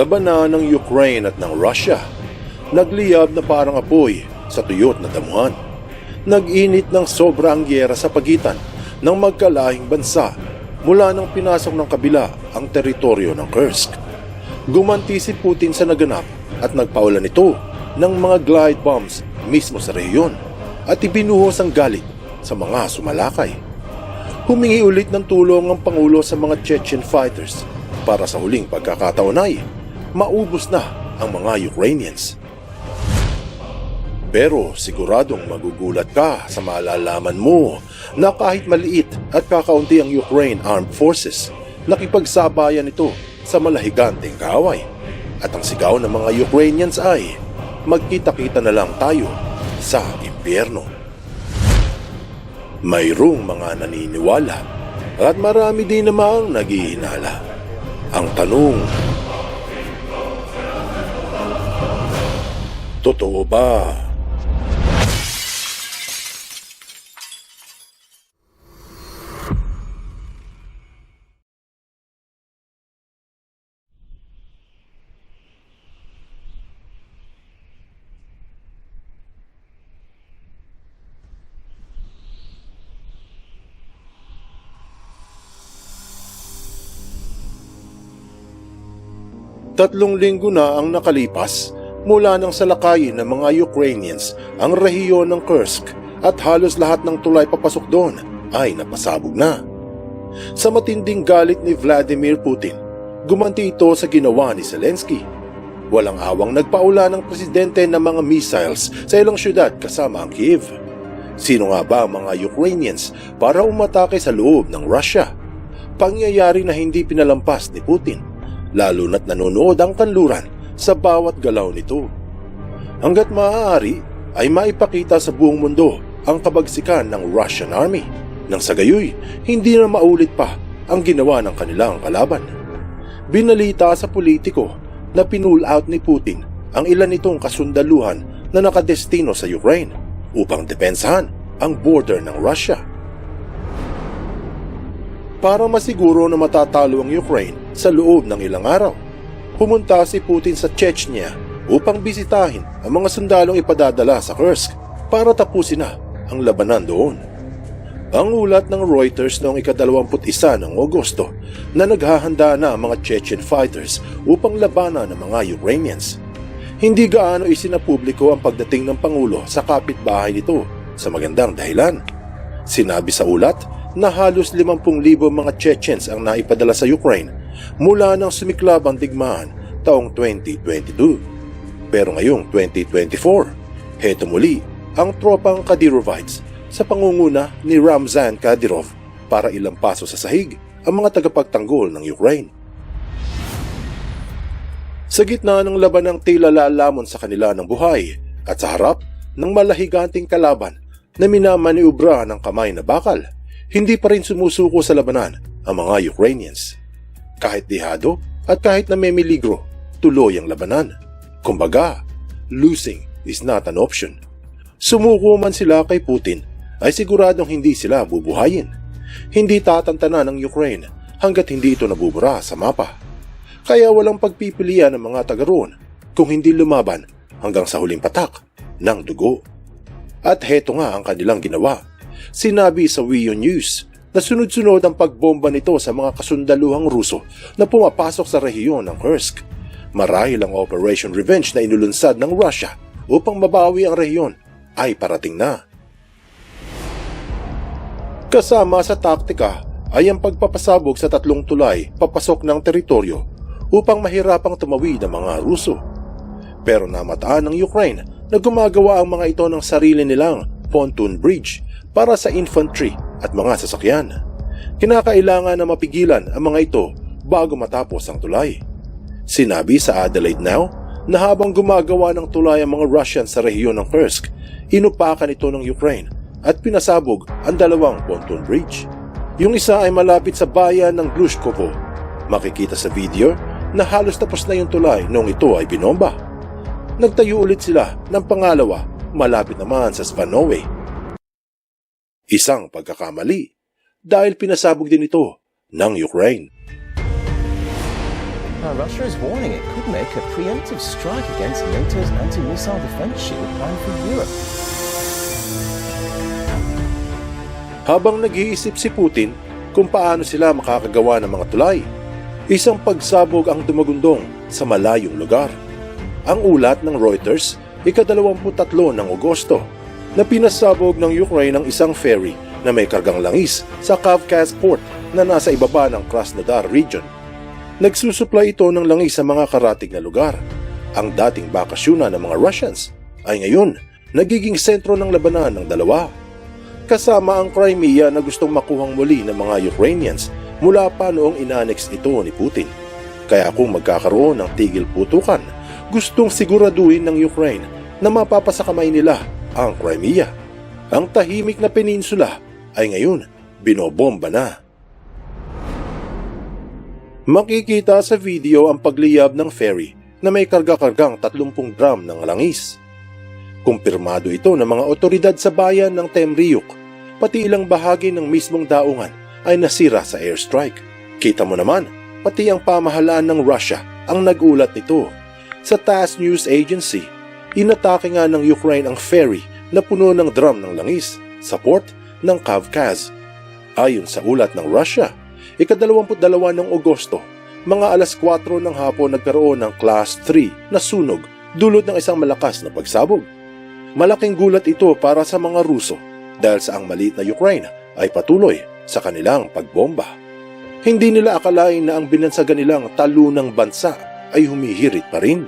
Labanan ng Ukraine at ng Russia. Nagliyab na parang apoy sa tuyot na damuhan. Nag-init ng sobrang gyera sa pagitan ng magkalahing bansa mula nang pinasok ng kabila ang teritoryo ng Kursk. Gumanti si Putin sa naganap at nagpaulan ito ng mga glide bombs mismo sa rehiyon at ibinuhos ang galit sa mga sumalakay. Humingi ulit ng tulong ang Pangulo sa mga Chechen fighters para sa huling pagkakataon ay maubos na ang mga Ukrainians. Pero siguradong magugulat ka sa malalaman mo na kahit maliit at kakaunti ang Ukraine Armed Forces, nakipagsabayan ito sa malahiganteng kaaway. At ang sigaw ng mga Ukrainians ay, magkita-kita na lang tayo sa impyerno. Mayroong mga naniniwala at marami din namang naghihinala. Ang tanong, Totoo ba? Tatlong linggo na ang nakalipas mula nang salakayin ng mga Ukrainians ang rehiyon ng Kursk at halos lahat ng tulay papasok doon ay napasabog na. Sa matinding galit ni Vladimir Putin, gumanti ito sa ginawa ni Zelensky. Walang awang nagpaula ng presidente ng mga missiles sa ilang syudad kasama ang Kiev. Sino nga ba ang mga Ukrainians para umatake sa loob ng Russia? Pangyayari na hindi pinalampas ni Putin, lalo na't nanonood ang kanluran sa bawat galaw nito. Hanggat maaari ay maipakita sa buong mundo ang kabagsikan ng Russian Army nang sa gayoy hindi na maulit pa ang ginawa ng kanilang kalaban. Binalita sa politiko na pinul out ni Putin ang ilan nitong kasundaluhan na nakadestino sa Ukraine upang depensahan ang border ng Russia. Para masiguro na matatalo ang Ukraine sa loob ng ilang araw, pumunta si Putin sa Chechnya upang bisitahin ang mga sundalong ipadadala sa Kursk para tapusin na ang labanan doon. Ang ulat ng Reuters noong ikadalawamput-isa ng Agosto na naghahanda na ang mga Chechen fighters upang labanan ng mga Ukrainians. Hindi gaano isinapubliko ang pagdating ng Pangulo sa kapitbahay nito sa magandang dahilan. Sinabi sa ulat na halos 50,000 mga Chechens ang naipadala sa Ukraine mula nang sumiklab ang digmaan taong 2022. Pero ngayong 2024, heto muli ang tropang Kadirovites sa pangunguna ni Ramzan Kadyrov para ilang paso sa sahig ang mga tagapagtanggol ng Ukraine. Sa gitna ng laban ng tila lalamon sa kanila ng buhay at sa harap ng malahiganting kalaban na minamaniubra ng kamay na bakal, hindi pa rin sumusuko sa labanan ang mga Ukrainians. Kahit dihado at kahit namimiligro, tuloy ang labanan. Kumbaga, losing is not an option. Sumuko man sila kay Putin ay siguradong hindi sila bubuhayin. Hindi tatantanan ng Ukraine hanggat hindi ito nabubura sa mapa. Kaya walang pagpipilian ng mga taga roon kung hindi lumaban hanggang sa huling patak ng dugo. At heto nga ang kanilang ginawa. Sinabi sa Wio News na sunod-sunod ang pagbomba nito sa mga kasundaluhang Ruso na pumapasok sa rehiyon ng Kursk. Marahil ang Operation Revenge na inulunsad ng Russia upang mabawi ang rehiyon ay parating na. Kasama sa taktika ay ang pagpapasabog sa tatlong tulay papasok ng teritoryo upang mahirapang tumawid ang mga Ruso. Pero namataan ng Ukraine na gumagawa ang mga ito ng sarili nilang pontoon bridge para sa infantry at mga sasakyan. Kinakailangan na mapigilan ang mga ito bago matapos ang tulay. Sinabi sa Adelaide Now na habang gumagawa ng tulay ang mga Russians sa rehiyon ng Kursk, inupakan ito ng Ukraine at pinasabog ang dalawang pontoon bridge. Yung isa ay malapit sa bayan ng Glushkovo. Makikita sa video na halos tapos na yung tulay noong ito ay binomba. Nagtayo ulit sila ng pangalawa malapit naman sa Svanove. Isang pagkakamali dahil pinasabog din ito ng Ukraine. Now, Russia is warning it could make a preemptive strike against NATO's anti-missile defense shield planned for Europe. Habang nag-iisip si Putin kung paano sila makakagawa ng mga tulay, isang pagsabog ang dumagundong sa malayong lugar. Ang ulat ng Reuters, ika-23 ng Agosto, na pinasabog ng Ukraine ang isang ferry na may kargang langis sa Kavkaz port na nasa ibaba ng Krasnodar region. Nagsusupply ito ng langis sa mga karatig na lugar. Ang dating bakasyuna ng mga Russians ay ngayon nagiging sentro ng labanan ng dalawa kasama ang Crimea na gustong makuhang muli ng mga Ukrainians mula pa noong inanex ito ni Putin. Kaya kung magkakaroon ng tigil putukan, gustong siguraduhin ng Ukraine na mapapasakamay nila ang Crimea. Ang tahimik na peninsula ay ngayon binobomba na. Makikita sa video ang pagliyab ng ferry na may karga-kargang 30 drum ng langis. Kumpirmado ito ng mga otoridad sa bayan ng Temriuk, pati ilang bahagi ng mismong daungan ay nasira sa airstrike. Kita mo naman, pati ang pamahalaan ng Russia ang nagulat nito. Sa TASS News Agency, inatake nga ng Ukraine ang ferry na puno ng drum ng langis sa port ng Kavkaz. Ayon sa ulat ng Russia, ikadalawamput-dalawa ng Agosto, mga alas 4 ng hapon nagkaroon ng Class 3 na sunog dulot ng isang malakas na pagsabog. Malaking gulat ito para sa mga Ruso dahil sa ang maliit na Ukraine ay patuloy sa kanilang pagbomba. Hindi nila akalain na ang binansagan nilang talunang bansa ay humihirit pa rin.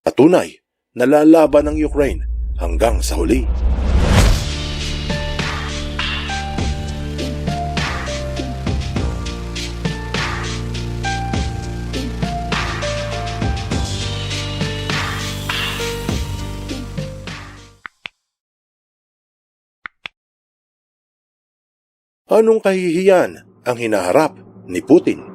Patunay, nalalaban ng Ukraine hanggang sa huli. Anong kahihiyan ang hinaharap ni Putin?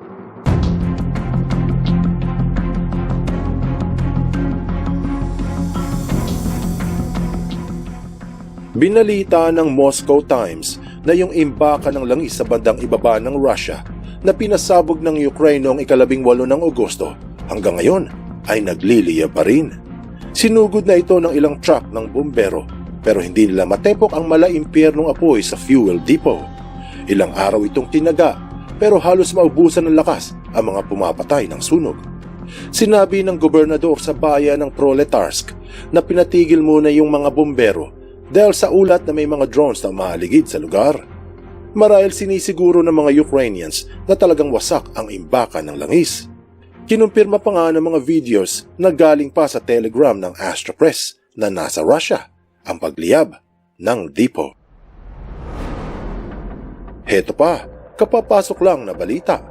Binalita ng Moscow Times na yung imbaka ng langis sa bandang ibaba ng Russia na pinasabog ng Ukraine noong ikalabing walo ng Agosto hanggang ngayon ay nagliliya pa rin. Sinugod na ito ng ilang truck ng bumbero pero hindi nila matepok ang malaimpyernong apoy sa fuel depot. Ilang araw itong tinaga pero halos maubusan ng lakas ang mga pumapatay ng sunog. Sinabi ng gobernador sa bayan ng Proletarsk na pinatigil muna yung mga bombero dahil sa ulat na may mga drones na umahaligid sa lugar. Marahil sinisiguro ng mga Ukrainians na talagang wasak ang imbakan ng langis. Kinumpirma pa nga ng mga videos na galing pa sa telegram ng Astra Press na nasa Russia ang pagliyab ng depot. Heto pa, kapapasok lang na balita.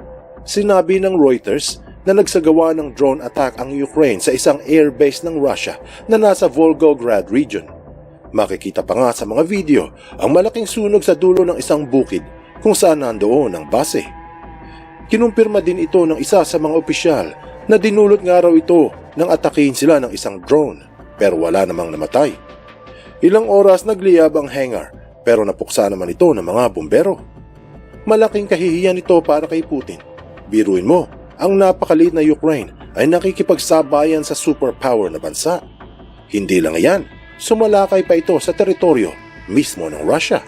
Sinabi ng Reuters na nagsagawa ng drone attack ang Ukraine sa isang airbase ng Russia na nasa Volgograd region. Makikita pa nga sa mga video ang malaking sunog sa dulo ng isang bukid kung saan nandoon ang base. Kinumpirma din ito ng isa sa mga opisyal na dinulot nga raw ito nang atakihin sila ng isang drone pero wala namang namatay. Ilang oras nagliyab ang hangar pero napuksa naman ito ng mga bumbero. Malaking kahihiyan ito para kay Putin. Biruin mo, ang napakaliit na Ukraine ay nakikipagsabayan sa superpower na bansa. Hindi lang yan, sumalakay pa ito sa teritoryo mismo ng Russia.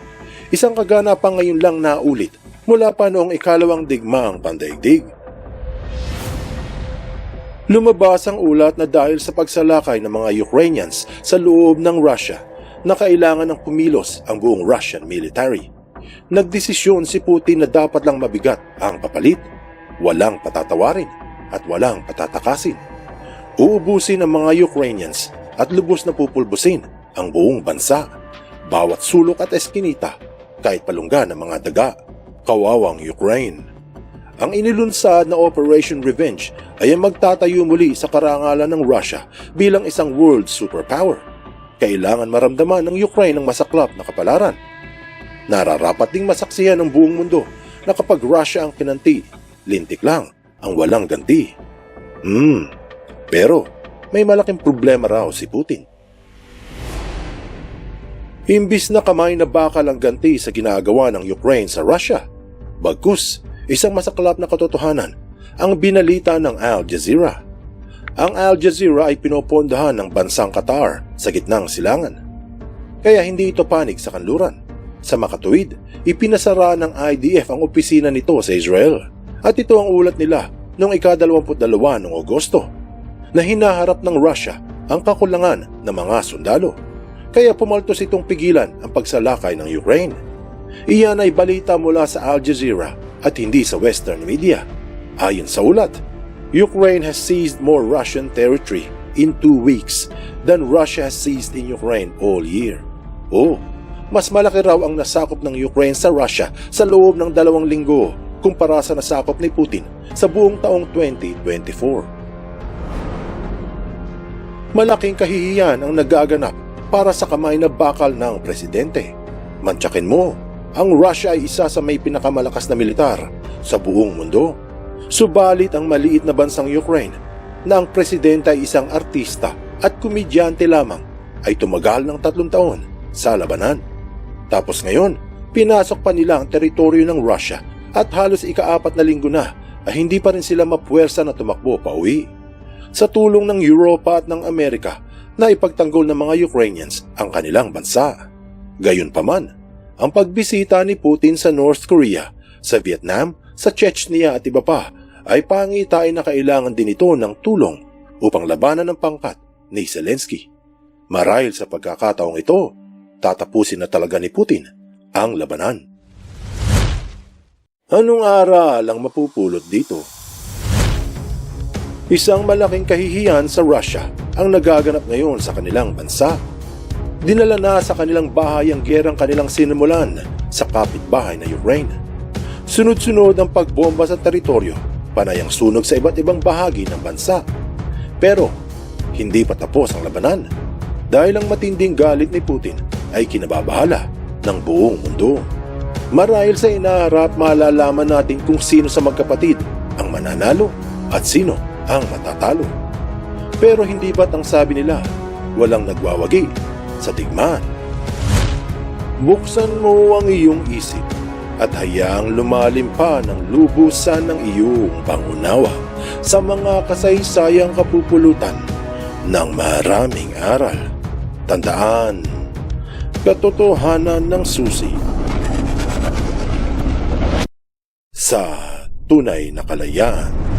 Isang kaganapan ngayon lang naulit mula pa noong ikalawang digmaang pandaigdig. Lumabas ang ulat na dahil sa pagsalakay ng mga Ukrainians sa loob ng Russia na kailangan ng kumilos ang buong Russian military. Nagdesisyon si Putin na dapat lang mabigat ang papalit, walang patatawarin at walang patatakasin. Uubusin ang mga Ukrainians at lubos na pupulbusin ang buong bansa, bawat sulok at eskinita, kahit palungga ng mga daga. Kawawang Ukraine. Ang inilunsad na Operation Revenge ay ang magtatayo muli sa karangalan ng Russia bilang isang world superpower. Kailangan maramdaman ng Ukraine ang masaklap na kapalaran. Nararapat ding masaksihan ng buong mundo na kapag Russia ang kinanti, lintik lang ang walang ganti. Hmm, pero may malaking problema raw si Putin. Imbis na kamay na bakal ang ganti sa ginagawa ng Ukraine sa Russia, bagkus isang masaklap na katotohanan ang binalita ng Al Jazeera. Ang Al Jazeera ay pinopondahan ng bansang Qatar sa gitnang silangan. Kaya hindi ito panig sa kanluran. Sa makatuwid, ipinasara ng IDF ang opisina nito sa Israel. At ito ang ulat nila noong ika-22 noong Agosto na hinaharap ng Russia ang kakulangan ng mga sundalo. Kaya pumaltos itong pigilan ang pagsalakay ng Ukraine. Iyan ay balita mula sa Al Jazeera at hindi sa Western media. Ayon sa ulat, Ukraine has seized more Russian territory in two weeks than Russia has seized in Ukraine all year. Oh, mas malaki raw ang nasakop ng Ukraine sa Russia sa loob ng dalawang linggo kumpara sa nasakop ni Putin sa buong taong 2024. Malaking kahihiyan ang nagaganap para sa kamay na bakal ng presidente. Mantsakin mo, ang Russia ay isa sa may pinakamalakas na militar sa buong mundo. Subalit ang maliit na bansang Ukraine na ang presidente ay isang artista at komedyante lamang ay tumagal ng tatlong taon sa labanan. Tapos ngayon, pinasok pa nila ang teritoryo ng Russia at halos ikaapat na linggo na ay hindi pa rin sila mapuwersa na tumakbo pa uwi. Sa tulong ng Europa at ng Amerika na ipagtanggol ng mga Ukrainians ang kanilang bansa. Gayunpaman, ang pagbisita ni Putin sa North Korea, sa Vietnam, sa Chechnya at iba pa ay pangitain na kailangan din ito ng tulong upang labanan ang pangkat ni Zelensky. Marahil sa pagkakataong ito, tatapusin na talaga ni Putin ang labanan. Anong aral ang mapupulot dito? Isang malaking kahihiyan sa Russia ang nagaganap ngayon sa kanilang bansa. Dinala na sa kanilang bahay ang gerang kanilang sinimulan sa kapitbahay na Ukraine. Sunod-sunod ang pagbomba sa teritoryo, panay ang sunog sa iba't ibang bahagi ng bansa. Pero, hindi pa tapos ang labanan dahil ang matinding galit ni Putin ay kinababahala ng buong mundo. Marahil sa inaharap malalaman natin kung sino sa magkapatid ang mananalo at sino ang matatalo. Pero hindi ba't ang sabi nila, walang nagwawagi sa digmaan? Buksan mo ang iyong isip at hayaang lumalim pa ng lubusan ng iyong pangunawa sa mga kasaysayang kapupulutan ng maraming aral. Tandaan, katotohanan ng susi sa tunay na kalayaan.